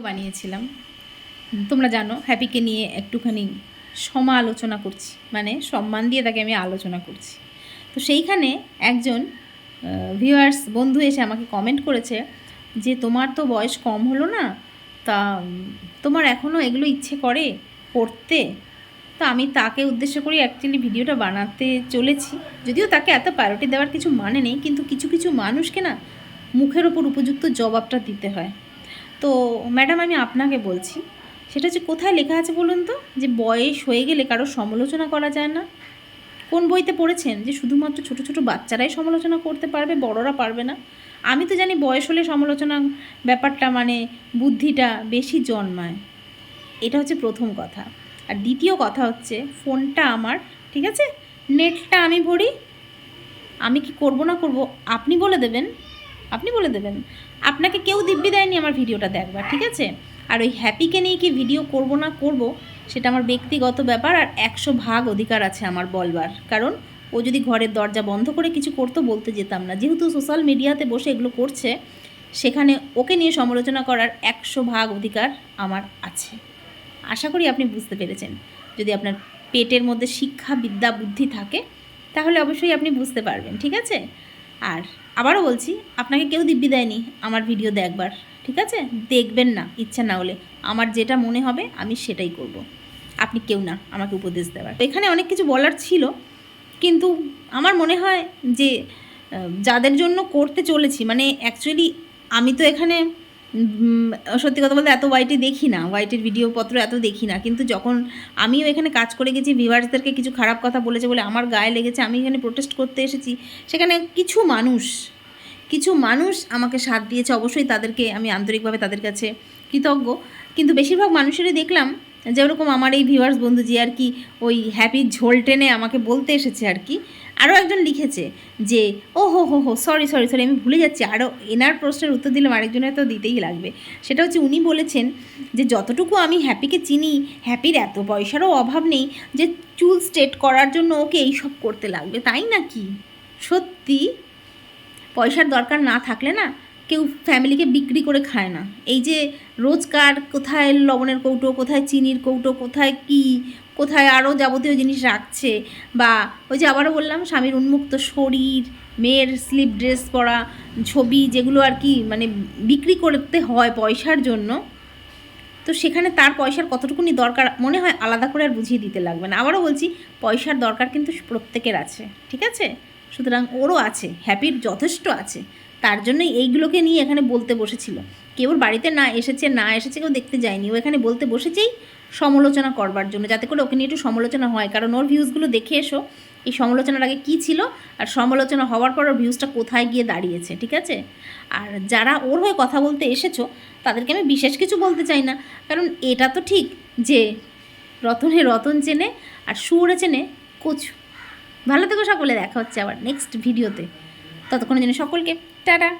বানিয়েছিলাম। তোমরা জানো, হ্যাপিকে নিয়ে একটুখানি সমালোচনা করছি। মানে সম্মান দিয়ে তাকে আমি আলোচনা করছি। তো সেইখানে একজন ভিউয়ার্স বন্ধু এসে আমাকে কমেন্ট করেছে যে, তোমার তো বয়স কম হলো না, তা, তোমার এখনও এগুলো ইচ্ছে করে করতে তো আমি তাকে উদ্দেশ্য করে অ্যাকচুয়ালি ভিডিওটা বানাতে চলেছি। যদিও তাকে এত প্রায়োরিটি দেওয়ার কিছু মানে নেই, কিন্তু কিছু কিছু মানুষকে না মুখের ওপর উপযুক্ত জবাবটা দিতে হয়। তো ম্যাডাম, আমি আপনাকে বলছি, সেটা হচ্ছে কোথায় লেখা আছে বলুন তো? যে বয়স হয়ে গেলে কারও সমালোচনা করা যায় না। কোন বইতে পড়েছেন যে শুধুমাত্র ছোট ছোট বাচ্চারাই সমালোচনা করতে পারবে, বড়রা পারবে না? আমি তো জানি বয়স হলে সমালোচনা ব্যাপারটা মানে বুদ্ধিটা বেশি জন্মায়। এটা হচ্ছে প্রথম কথা। আর দ্বিতীয় কথা হচ্ছে, ফোনটা আমার, ঠিক আছে? নেটটা আমি ভরি। আমি কি করব না করব, আপনি বলে দেবেন? আপনি বলে দেবেন। আপনাকে কেউ দিব্যি দেয়নি আমার ভিডিওটা দেখবার, ঠিক আছে? আর ওই হ্যাপিকে নিয়ে কি ভিডিও করব না করব, সেটা আমার ব্যক্তিগত ব্যাপার আর একশো ভাগ অধিকার আছে আমার বলবার। কারণ ও যদি ঘরের দরজা বন্ধ করে কিছু করতো, বলতে যেতাম না। যেহেতু সোশ্যাল মিডিয়াতে বসে এগুলো করছে, সেখানে ওকে নিয়ে সমালোচনা করার একশো ভাগ অধিকার আমার আছে। আশা করি আপনি বুঝতে পেরেছেন। যদি আপনার পেটের মধ্যে শিক্ষা, বিদ্যা, বুদ্ধি থাকে, তাহলে অবশ্যই আপনি বুঝতে পারবেন, ঠিক আছে? আর আবারও বলছি, আপনাকে কেউ দিব্যি দেয়নি আমার ভিডিও দেখবার, ঠিক আছে? দেখবেন না, ইচ্ছা না হলে। আমার যেটা মনে হবে, আমি সেটাই করব। আপনি কেউ না, আমাকে উপদেশ দেওয়ার এখানে অনেক কিছু বলার ছিল, কিন্তু আমার মনে হয় যে যাদের জন্য করতে চলেছি মানে অ্যাকচুয়ালি আমি তো এখানে সত্যি কথা বলতে এত ওয়াইটি দেখি না ওয়াইটির ভিডিও পত্র এত দেখি না। কিন্তু যখন আমিও এখানে কাজ করে গেছি ভিভার্সদেরকে কিছু খারাপ কথা বলেছে বলে আমার গায়ে লেগেছে, আমি এখানে প্রোটেস্ট করতে এসেছি। সেখানে কিছু মানুষ কিছু মানুষ আমাকে সাথ দিয়েছে, অবশ্যই তাদেরকে আমি আন্তরিকভাবে তাদের কাছে কৃতজ্ঞ। কিন্তু বেশিরভাগ মানুষেরই দেখলাম যেরকম আমার এই ভিউয়ার্স বন্ধু যে আর কি ওই হ্যাপি ঝোল টেনে আমাকে বলতে এসেছে আর কি। আরও একজন লিখেছে যে, ও হো হো হো সরি সরি সরি আমি ভুলে যাচ্ছি। আরও এনার প্রশ্নের উত্তর দিলাম, আরেকজনের তো দিতেই লাগবে। সেটা হচ্ছে উনি বলেছেন যে, যতটুকু আমি হ্যাপিকে চিনি হ্যাপির এত পয়সারও অভাব নেই যে, চুল স্ট্রেট করার জন্য ওকে এইসব করতে লাগবে। তাই না কি? সত্যি? পয়সার দরকার না থাকলে না কেউ ফ্যামিলিকে বিক্রি করে খায় না। এই যে রোজকার কোথায় লবণের কৌটো, কোথায় চিনির কৌটো, কোথায় কি? কোথায় আরও যাবতীয় জিনিস রাখছে বা ওই যে আবারও বললাম, স্বামীর উন্মুক্ত শরীর, মেয়ের স্লিপ ড্রেস পরা, ছবি যেগুলো আর কি মানে বিক্রি করতে হয় পয়সার জন্য, তো সেখানে তার পয়সার কতটুকুনি দরকার মনে হয় আলাদা করে আর বুঝিয়ে দিতে লাগবে না। আবারও বলছি, পয়সার দরকার কিন্তু প্রত্যেকের আছে, ঠিক আছে? সুতরাং ওরও আছে হ্যাপির যথেষ্ট আছে। তার জন্যই এইগুলোকে নিয়ে এখানে বলতে বসেছিল। ওর বাড়িতে না এসেছে না এসেছে কেউ দেখতে যায়নি। ও এখানে বলতে বসেছেই সমালোচনা করবার জন্য, যাতে করে ওকে নিয়ে একটু সমালোচনা হয়। কারণ ওর ভিউজগুলো দেখে এসো, এই সমালোচনার আগে কী ছিল আর সমালোচনা হওয়ার পর ওর ভিউজটা কোথায় গিয়ে দাঁড়িয়েছে, ঠিক আছে? আর যারা ওর হয়ে কথা বলতে এসেছ, তাদেরকে আমি বিশেষ কিছু বলতে চাই না। কারণ এটা তো ঠিক যে রতনে রতন চেনে আর সুরে চেনে কচু। ভালো থেকো সকলে, দেখা হচ্ছে আবার নেক্সট ভিডিওতে ততক্ষণের জন্য সকলকে টাটা।